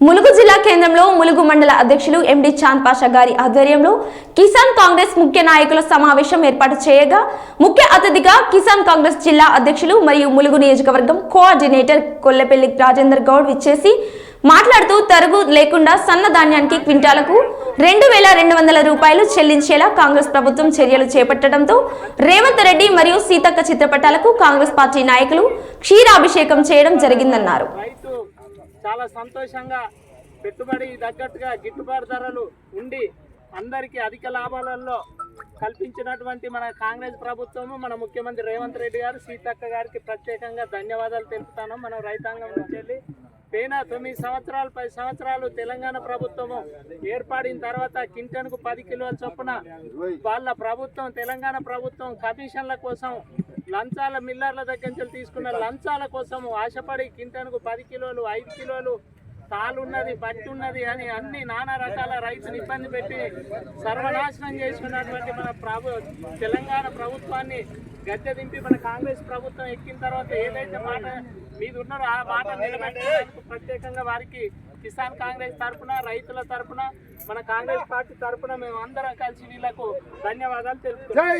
ములుగు జిల్లా కేంద్రంలో ములుగు మండల అధ్యక్షులు ఎండి చాంద్ పాషా గారి ఆధ్వర్యంలో కిసాన్ కాంగ్రెస్ ముఖ్య నాయకుల సమావేశం ఏర్పాటు చేయగా ముఖ్య అతిథిగా కిసాన్ కాంగ్రెస్ జిల్లా అధ్యక్షులు మరియు ములుగు నియోజకవర్గం కోఆర్డినేటర్ కొల్లెపల్లి రాజేందర్ గౌడ్ విచ్చేసి మాట్లాడుతూ తరుగు లేకుండా సన్న ధాన్యానికి క్వింటాలకు రెండు వేల రెండు వందల రూపాయలు చెల్లించేలా కాంగ్రెస్ ప్రభుత్వం చర్యలు చేపట్టడంతో రేవంత్ రెడ్డి మరియు సీతక్క చిత్రపటాలకు కాంగ్రెస్ పార్టీ నాయకులు క్షీరాభిషేకం చేయడం జరిగిందన్నారు. చాలా సంతోషంగా పెట్టుబడి తగ్గట్టుగా గిట్టుబాటు ధరలు ఉండి అందరికీ అధిక లాభాలలో కల్పించినటువంటి మన కాంగ్రెస్ ప్రభుత్వము మన ముఖ్యమంత్రి రేవంత్ రెడ్డి గారు సీతక్క గారికి ప్రత్యేకంగా ధన్యవాదాలు తెలుపుతాను. మనం రైతాంగం నుంచి వెళ్ళి పోయిన తొమ్మిది సంవత్సరాలు పది సంవత్సరాలు తెలంగాణ ప్రభుత్వము ఏర్పడిన తర్వాత కింటన్కు పది కిలోల చొప్పున వాళ్ళ ప్రభుత్వం తెలంగాణ ప్రభుత్వం కమిషన్ల కోసం లంచాల మిల్లర్ల దగ్గర నుంచి తీసుకున్న లంచాల కోసం ఆశపడి కింటన్కు పది కిలోలు ఐదు కిలోలు తాలున్నది పట్టి ఉన్నది అని అన్ని నానా రకాల రైతులు ఇబ్బంది పెట్టి సర్వనాశనం చేసుకున్నటువంటి మన ప్రభు తెలంగాణ ప్రభుత్వాన్ని గద్దె దింపి మన కాంగ్రెస్ ప్రభుత్వం ఎక్కిన తర్వాత ఏదైతే మాట మీద ఉన్నారో ఆ మాట నిలబెట్టడానికి ప్రత్యేకంగా వారికి కిసాన్ కాంగ్రెస్ తరపున రైతుల తరపున మన కాంగ్రెస్ పార్టీ తరపున మేము అందరం కలిసి వీళ్ళకు ధన్యవాదాలు తెలుపుతున్నాం